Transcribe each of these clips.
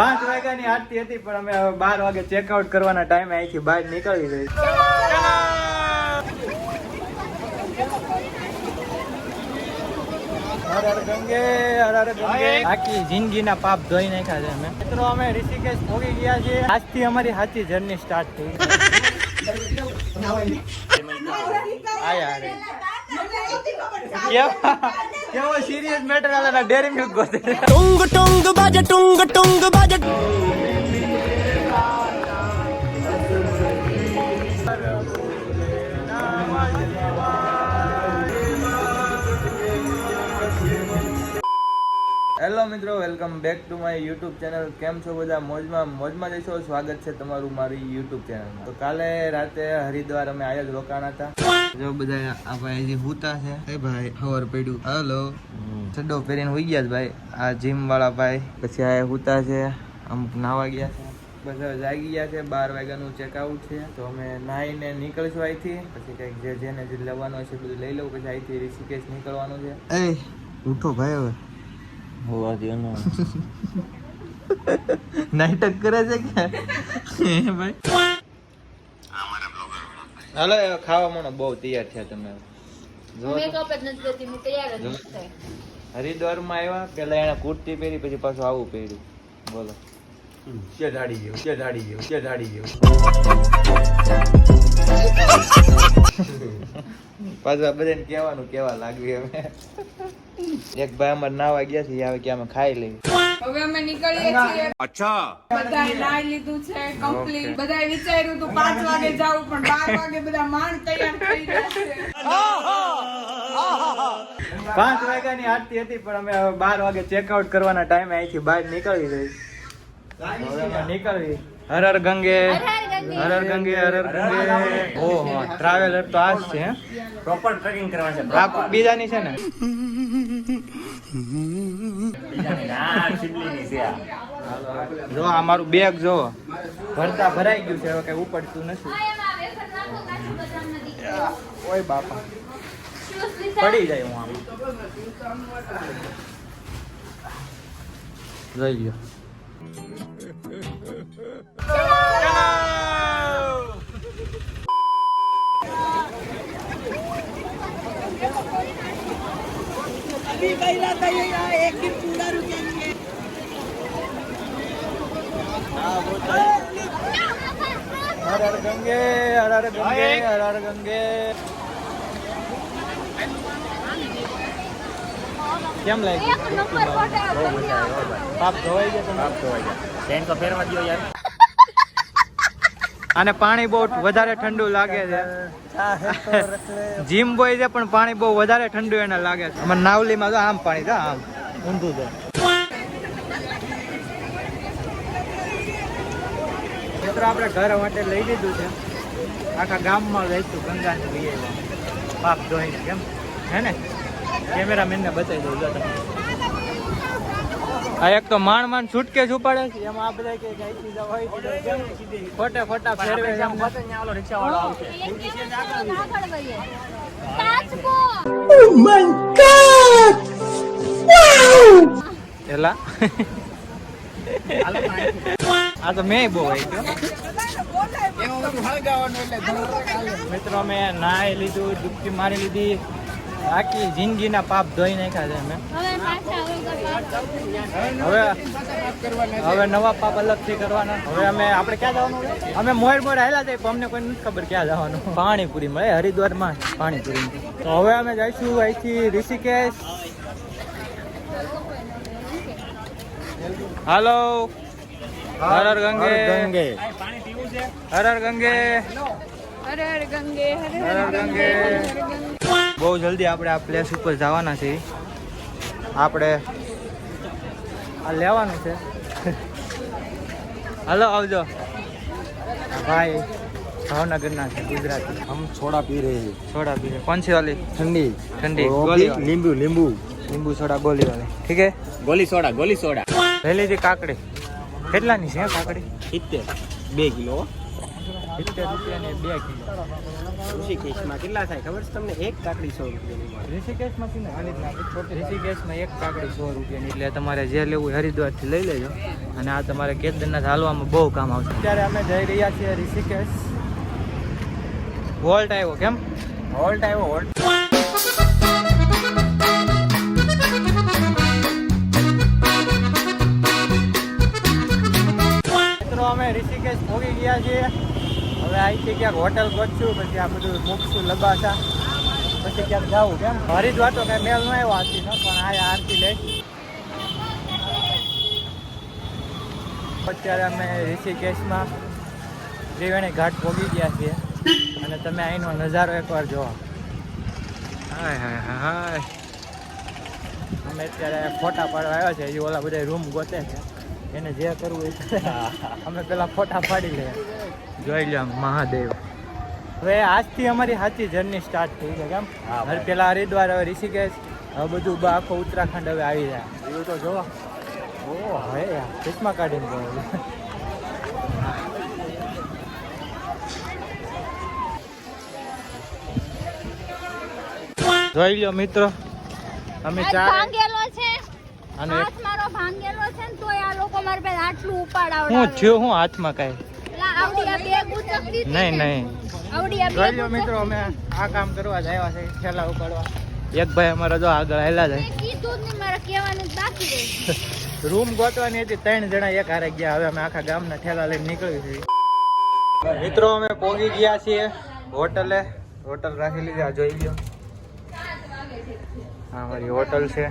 પાંચ વાગ્યાની આરતી હતી પણ અમે હવે બાર વાગે ચેકઆઉટ કરવાના ટાઈમે અહીંથી બહાર નીકળી ગઈ. આખી જિંદગીના પાપ ધોઈ નાખ્યા છે અમે. મિત્રો અમે ઋષિકેશ પહોંચી ગયા છીએ. આજથી અમારી સાચી જર્ની સ્ટાર્ટ થઈ આયા રે કેવા કેવો સિરિયસ મેટર આલે ડેરી મિલ્ક ગોતે ટુંગ ટુંગ બાજે ટુંગ ટુંગ બાજે હેલો મિત્રો welcome back to my YouTube channel. કેમ છો બધા? મોજમાં મોજમાં જઈશો સ્વાગત છે તમારું મારી યુટ્યુબ ચેનલમાં. તો કાલે રાતે હરિદ્વાર અમે આયા જ રોકાણા હતા. જો બધા આ ભાઈ હજી હુતા છે. એ ભાઈ ખબર પડ્યું. હલો. ચડ્ડો પહેરીને હોઈ ગયા છે ભાઈ. આ જીમ વાળા ભાઈ પછી આ હુતા છે. અમુક નાવા ગયા છે. બસ જાગી ગયા છે. બાર વાગ્યાનું ચેકઆઉટ છે. તો અમે નાહીને નીકળશું અહીંથી. પછી કંઈક જે જેને જે લેવાનું હશે બધું લઈ લઉં. પછી અહીંથી ઋષિકેશ નીકળવાનું છે. એ ઉઠો ભાઈ હવે. નાટક કરે છે કે? ભાઈ. હાલો હવે ખાવા મને બહુ તૈયાર થયા તમે. જો તો. મેકઅપ જ નથી કરતી હું તૈયાર જ નથી થઈ. હરિદ્વારમાં આવ્યા પેલા એને કુર્તી પહેરી પછી પાછું આવું પહેર્યું. બોલો. કે ઢાળી ગયો કે ઢાળી ગયો કે ઢાળી ગયો પાછું આ બધાને કહેવાનું કેવા લાગ્યું હવે. એક ભાઈ અમારે નાવા ગયા છે આવે કે અમે ખાઈ લઈએ. હવે અમે નીકળીએ છીએ. બધાએ નાઈ લીધું છે કમ્પ્લીટ બધાએ વિચાર્યું હતું પાંચ વાગે જાવું પણ બાર વાગે બધા માંડ તૈયાર થઈ ગયા છે. પાંચ વાગ્યાની આરતી હતી પણ અમે હવે બાર વાગે ચેકઆઉટ કરવાના ટાઈમે અહીંથી બહાર નીકળી ગઈ. નીકળી નીકળવી હર હર ગંગે. હર હર ગંગે હર હર ગંગે. ઓહો ટ્રાવેલર તો આ જ છે પ્રોપર ટ્રેકિંગ કરવા છે બીજાની છે ને ના. જો આ મારું બેગ જો. ભરતા ભરાઈ ગયું છે હવે કઈ ઉપડતું નથી. ઓય બાપા. પડી જાય હું આમ. જોઈ લ્યો હર હર ગંગે હર હર ગંગે હર હર ગંગે કેમ લાગ્યું हर નંબર ફોટા બન્યા. પાપ ધોવાઈ ગયા બાપ હોય છે. સેન્ટ તો ફેરવા દ્યો યાર અને પાણી બહુ વધારે ઠંડુ લાગે છે. જીમ બોય છે, પણ પાણી બહુ વધારે ઠંડુ એને લાગે છે. અમારે નાવલીમાં તો આમ પાણી છે, આમ ઊંધું છે. મિત્રો, આપણે ઘર માટે લઈ લીધું છે. આખા ગામમાં રહીશું ગંગાને લઈ આવ્યા. પાપ ધોઈને કેમ? હે ને? કેમેરામેન ને બતાવી દઉં, જો તમે આ એક તો માણ માણ છૂટકે છુપાડે છે એમાં આ બધા કે હોય જાઓ, અહીંથી જાઓ. ખોટા ખોટા ફેરવે છે. ઓલો રિક્ષાવાળો આવશે એક કેમેરો આગળ વળીએ. તાજપો. એલા આ તો મેં બહુ આવી ગયો મિત્રો મેં નાહી લીધું ડૂબકી મારી લીધી આખી જિંદગીના પાપ ધોઈ નાખ્યા છે અમે હવે હવે હવે કરવા. હવે નવા પાપ અલગથી કરવાના. હવે અમે આપણે ક્યાં જવાનું અમે મોર મોર આવેલા છે પણ અમને કોઈ નથી ખબર ક્યાં જવાનું. પાણીપુરી મળે હરિદ્વારમાં પાણીપુરી. તો હવે અમે જઈશું અહીંથી ઋષિકેશ. હાલો. હર હર ગંગે. ગંગે. હરર હર હર ગંગે. હર હર ગંગે હર ગંગે. બહુ જલ્દી આપણે આ પ્લેસ ઉપર જવાના છીએ. આપણે આ લેવાનું છે. હલો આવજો. ભાઈ ભાવનગરના છે ગુજરાતી. હમ છોડા પી રહે સોડા પી રહે. કોણ સી વાલી? ઠંડી. ઠંડી. ગોલી. લીંબુ લીંબુ. લીંબુ સોડા ગોલી વાલી. ઠીક છે? ગોલી સોડા ગોલી સોડા. પહેલી જે કાકડી. કેટલાની છે કાકડી? સિત્તેર. બે કિલો સિત્તેર રૂપિયાની બે કિલો. ઋષિકેશમાં કેટલા થાય? ખબર છે તમને? એક કાકડી સો રૂપિયાની મળે. ઋષિકેશમાં છે ને ઋષિકેશમાં એક કાકડી સો રૂપિયાની એટલે તમારે જે લેવું હરિદ્વારથી લઈ લેજો. અને આ તમારે કેદારનાથ હાલવામાં બહુ કામ આવશે. અત્યારે અમે જઈ રહ્યા છીએ ઋષિકેશ. વોલ્ટ આવ્યો કેમ? વોલ્ટ આવ્યો વોલ્ટ મિત્રો અમે ઋષિકેશ પહોંચી ગયા છીએ. અહીંથી ક્યાંક હોટલ ગોતશું પછી આ બધું મૂકશું લબાસા. પછી ક્યાંક જવું કેમ હરી જ વાતો કઈ મેલ ન આવ્યો આરતીનો પણ આ આરતી લઈશ અત્યારે અમે ઋષિકેશમાં ત્રિવેણી ઘાટ ભોગી ગયા છીએ. અને તમે અહીંનો નજારો એકવાર જોવો હાય હાય હાય અમે અત્યારે ફોટા પાડવા આવ્યા છે હજી ઓલા બધા રૂમ ગોતે છે. એને જે કરવું એ અમે પેલા ફોટા પાડી લે. જોઈ લે આમ મહાદેવ. હવે આજથી અમારી સાચી જર્ની સ્ટાર્ટ થઈ છે કેમ? હવે પેલા હરિદ્વાર હવે ઋષિકેશ હવે બધું આખો ઉત્તરાખંડ હવે આવી જાય એવું તો જોવા. ઓ હવે ચશ્મા કાઢીને જોવો જોઈ લો મિત્રો. અમે ચાર અને હાથ મારો ભાંગેલો છે ને તોય આ લોકો મારી પાસે આટલું હું થયું હું હાથમાં કાંઈ? આવડી આ નહીં નહીં. આવડી આ મિત્રો અમે આ કામ કરવા જ આવ્યા છે ઠેલા ઉપાડવા. એક ભાઈ અમારા જો આગળ હેલા જાય કીધું જ નહીં કહેવાનું બાકી રહી. રૂમ ગોતવાની હતી ત્રણ જણા એક હારે ગયા. હવે અમે આખા ગામના ઠેલા લઈને નીકળી છીએ. મિત્રો અમે પહોંચી ગયા છીએ હોટલે. હોટલ રાખી લીધી આ જોઈ લ્યો. હા અમારી હોટલ છે.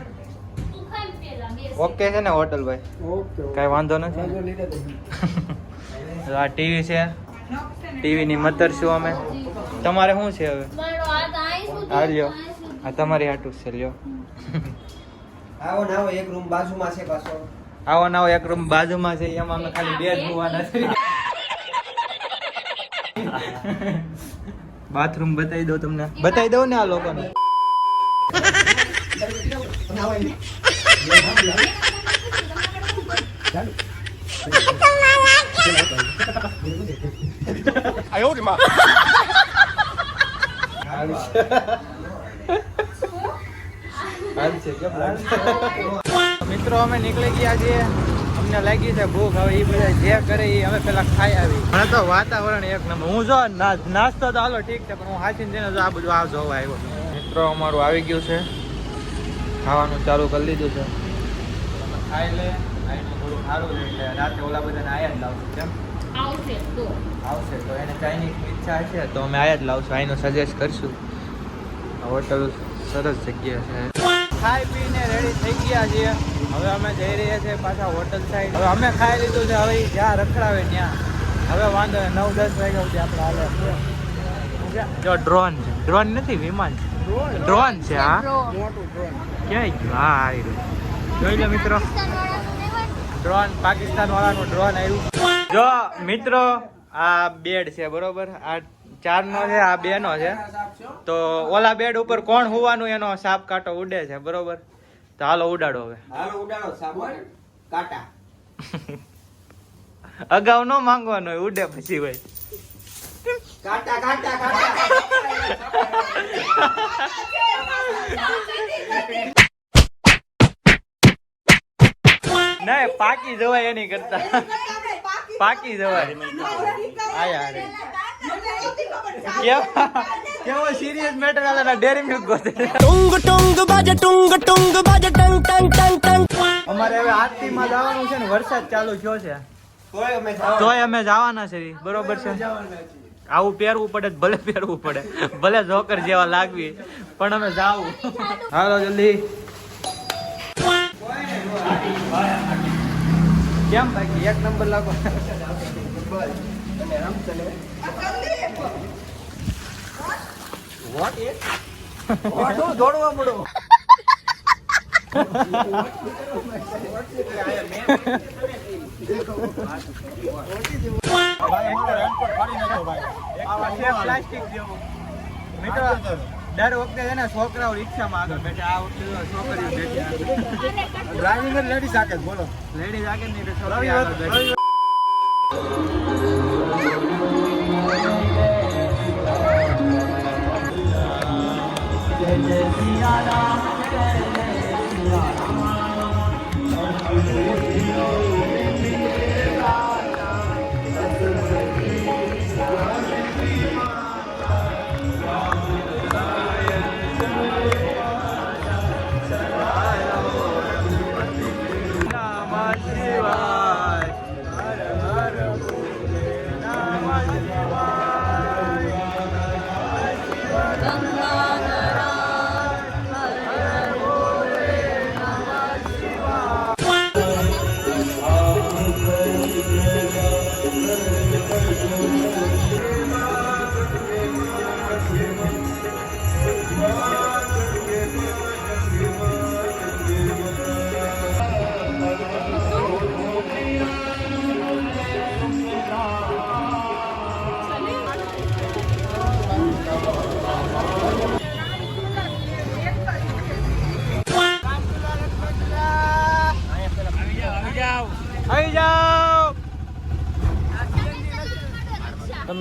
ઓકે છે ને હોટલ ભાઈ? ઓકે કાંઈ વાંધો નથી. આ ટીવી છે? ટીવીની મતર છું અમે? તમારે શું છે હવે? આ લ્યો. આ તમારી આટું છે લ્યો. આવો ના આવો એક રૂમ બાજુમાં છે પાછો. આવો નવો એક રૂમ બાજુમાં છે એમાં અમે ખાલી બે જ હોવાના છે. બાથરૂમ બતાવી દઉં તમને. બતાવી દઉં ને આ લોકોને. મિત્રો, અમે નીકળી ગયા છીએ. અમને લાગી છે ભૂખ. હવે એ બધા જે કરે એ અમે પેલા ખાઈ આવી. મને તો વાતાવરણ એક નંબર. હું જો નાસ્તો તો હાલો ઠીક છે, પણ હું હાચીને જઈને જો આ બધું આ જોવા આવ્યો મિત્રો, અમારું આવી ગયું છે. ખાવાનું ચાલુ કરી લીધું છે. ખાઈ લે આઈને થોડું સારું છે એટલે રાતે ઓલા બધાને આયા જ લાવશું કેમ? આવશે તો. આવશે તો એને ઈચ્છા છે તો અમે આયા જ લાવશું આઈનો સજેસ્ટ કરશું. હોટલ સરસ જગ્યા છે. ખાઈ પીને રેડી થઈ ગયા છીએ. હવે અમે જઈ રહ્યા છીએ પાછા હોટલ સાઈડ હવે અમે ખાઈ લીધું છે હવે જ્યાં રખડાવે ત્યાં. હવે વાંધો નહીં નવ દસ વાગ્યા સુધી આપણે હાલે જો ડ્રોન છે. ડ્રોન નથી વિમાન છે. ડ્રોન છે હા. ક્યાંય ગયું હા આવી રહ્યું જોઈ લો મિત્રો? ડ્રોન પાકિસ્તાન વાળાનું ડ્રોન આવ્યું. જો મિત્રો આ બેડ છે બરોબર? આ ચાર નો છે આ બે નો છે. તો ઓલા બેડ ઉપર કોણ હોવાનું એનો સાપ કાંટો ઉડે છે બરોબર? તો હાલો ઉડાડો હવે. હાલો ઉડાડો સાબુ કાટા. અગાઉ ન માંગવાનો હોય ઉડે પછી ભાઈ. કાટા કાટા કાટા. નહીં પાકી જવાય એની કરતા. પાકી જવાય. આયા રે કેવા? સિરિયસ મેટર આલા ડેરી મિલ્ક ગોતે. ટુંગ ટુંગ બાજે ટુંગ ટુંગ બાજે ટંગ ટંગ ટંગ ટંગ અમારે હવે જવાનું છે ને વરસાદ ચાલુ થયો છે. તોય અમે. તોય અમે જવાના છે બરોબર છે. આવું પહેરવું પડે તો ભલે પહેરવું પડે. ભલે જોકર જેવા લાગવી. પણ અમે જાવું. હાલો જલ્દી. કેમ બાકી? એક નંબર લાગો. દોડવા પડો પ્લાસ્ટિક જેવું. મિત્રો દર વખતે છે ને છોકરાઓ રિક્ષામાં આગળ બેઠા. આ વખતે છોકરીઓ બેઠી ડ્રાઇવિંગ લેડીઝ આગળ બોલો. લેડીઝ આગળ નહીં છોકરી આગળ બેઠી.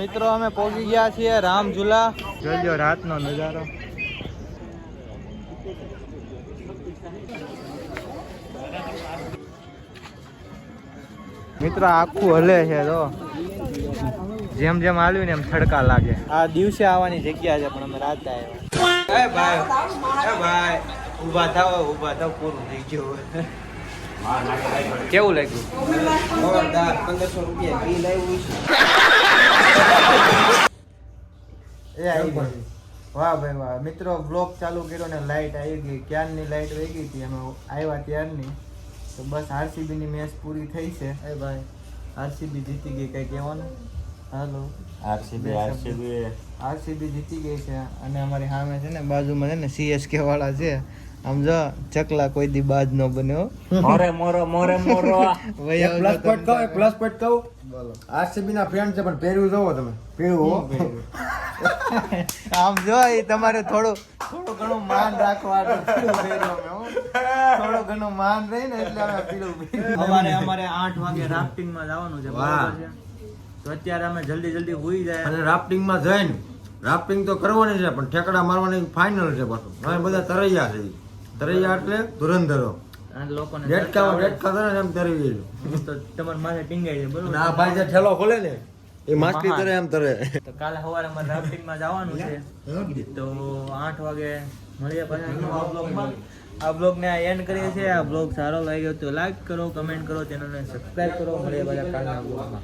મિત્રો અમે પહોંચી ગયા છીએ રામઝુલા જોજો રાતનો નજારો. મિત્રો આખું હલે છે તો જેમ જેમ આવ્યું ને એમ થડકા લાગે. આ દિવસે આવવાની જગ્યા છે પણ અમે રાતે આવ્યા. એ ભાઈ એ ભાઈ ઊભા થાવ ઊભા થાવ પૂરું થઈ ગયું કેવું લાગ્યું? પંદરસો રૂપિયા બિલ આવ્યું એ આવી ગઈ વાહ ભાઈ વાહ. મિત્રો બ્લોક ચાલુ કર્યો ને લાઇટ આવી ગઈ. ક્યારની લાઇટ વહી ગઈ હતી? અમે આવ્યા ત્યારની. તો બસ આરસીબીની મેચ પૂરી થઈ છે. એ ભાઈ. આરસીબી જીતી ગઈ કંઈ કહેવાનું હાલો. આરસીબી આરસીબી આરસીબી જીતી ગઈ છે. અને અમારી સામે છે ને બાજુમાં છે ને સીએસકે વાળા છે. આમ જો ચકલા કોઈ દી બાજ ન બન્યો મોરે મોરો મોરે મોરો. પ્લસ પોઈન્ટ કહો પ્લસ પોઈન્ટ કહો. બોલો. આરસીબી ના ફેન છે પણ પહેર્યું જોવો તમે. પહેર્યું હો. આમ જો એ તમારે થોડું થોડું ઘણું માન રાખવાનું થોડું ઘણું માન રહી ને એટલે અમે પીળું અમારે અમારે આઠ વાગે રાફ્ટિંગમાં જવાનું છે બરાબર છે? તો અત્યારે અમે જલ્દી જલ્દી હોઈ જાય. અને રાફ્ટિંગમાં જઈને રાફ્ટિંગ તો કરવાની છે પણ ઠેકડા મારવાની ફાઇનલ છે પાછું. બધા તરૈયા છે તરૈયા એટલે ધુરંધરો. અને લોકોને ડેટકા ડેટકા કરે ને એમ તરી જાય તો તમારે માથે ટીંગાઈ જાય બરોબર? અને ભાઈ જે ઠેલો ખોલે ને એ માછલી તરે એમ તરે. તો કાલે સવારે અમારે રાફ્ટિંગમાં જવાનું છે. તો આઠ વાગે મળીએ પાછા આ બ્લોગ ને એન્ડ કરીએ છીએ. આ બ્લોગ સારો લાગ્યો તો લાઈક કરો કમેન્ટ કરો ચેનલને સબસ્ક્રાઇબ કરો. મળીએ પાછા કાલના